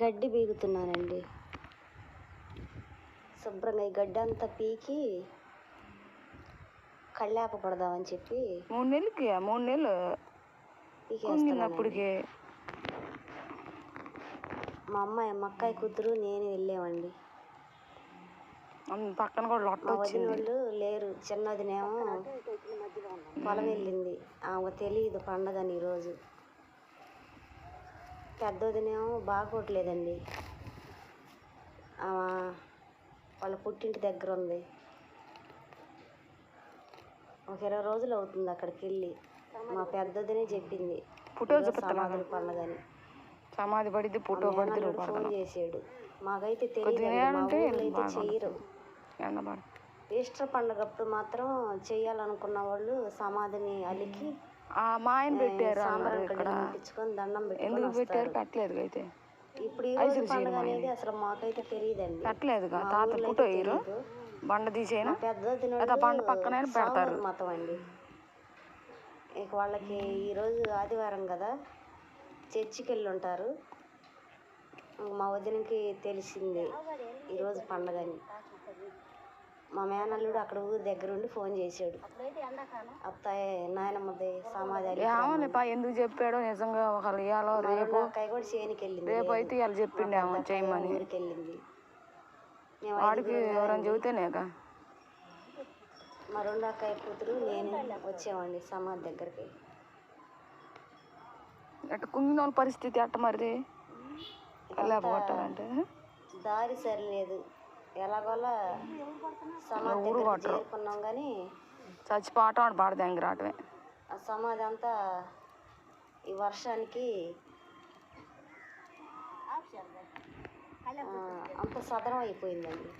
గడ్డి బీగుతున్నానండి శుభ్రంగా ఈ గడ్డి అంతా పీకి కళ్ళాప పడదామని చెప్పి మూడు నెలలకి మూడు నెలలు పీకేస్తున్నానండి. అప్పటికి మా అమ్మాయి మా అక్కాయి కూతురు నేను వెళ్ళామండి. పక్కన కూడా లొట్ట వచ్చింది. వాళ్ళు లేరు. చిన్నదినేమో పొలం వెళ్ళింది. ఆమె తెలియదు పండగని ఈరోజు. పెద్దదినేమో బాగోట్లేదండి. ఆమె వాళ్ళ పుట్టింటి దగ్గర ఉంది. ఒక ఇరవై రోజులు అవుతుంది అక్కడికి వెళ్ళి. మా పెద్దదినే చెప్పింది. సమాధుల పండగని సమాధి పడిద్ది మేనల్లుడు ఫోన్ చేసాడు మాకైతే తెలియదు మా ఊళ్ళో అయితే బాగా ఈస్టర్ పండగప్పుడు మాత్రం చేయాలనుకున్న వాళ్ళు సమాధిని అలికి ఆ మా ఆయన పెట్టారు కడ్డీలు ముట్టించుకొని దండం ఎందుకు పెట్టారు? పెట్టలేదు అయితే. ఇప్పుడు ఈ రోజు పండుగ అనేది అసలు మాకైతే తెలియదండి. పెట్టలేదుగా తాత ఫోటో వేయరు బండ తీసేనా పెద్ద బండ పక్కనే పెడతారు. మతం అండి ఇక వాళ్ళకి ఈరోజు ఆదివారం కదా చర్చికి వెళ్ళి ఉంటారు మా వదినకి తెలిసింది ఈరోజు పండగని. మా మేనల్లుడు అక్కడ ఊరి దగ్గర ఉండి ఫోన్ చేశాడు. అత్తాయి నాయనమ్మది సమాధి అలికి ఏమో పా ఎందుకు చెప్పాడో నిజంగా ఒకళ్ళు ఇవ్వాలో రేపు అక్కయ్య కూడా చేనికి వెళ్ళింది రేపు అయితే ఇవాళ చెప్పిండేమో చేయమని. ఊరికి వెళ్ళింది మేము వాడికి ఎవరైనా చెబితేనేగా మా రెండు అక్కయ్య కూతురు నేను వచ్చామండి సమాధి దగ్గరికి. ఎట్ట కుంగిన వాళ్ళ పరిస్థితి ఎట్ట మరిది వెళ్ళకపోతారంటే దారి సరిలేదు. ఎలాగోలా సమాధి చేరుకున్నాం కానీ చచ్చిపోవటం వాడు పాడదు ఎంగ రావటమే ఆ సమాధి అంతా ఈ వర్షానికి అంత సదరం అయిపోయిందండి.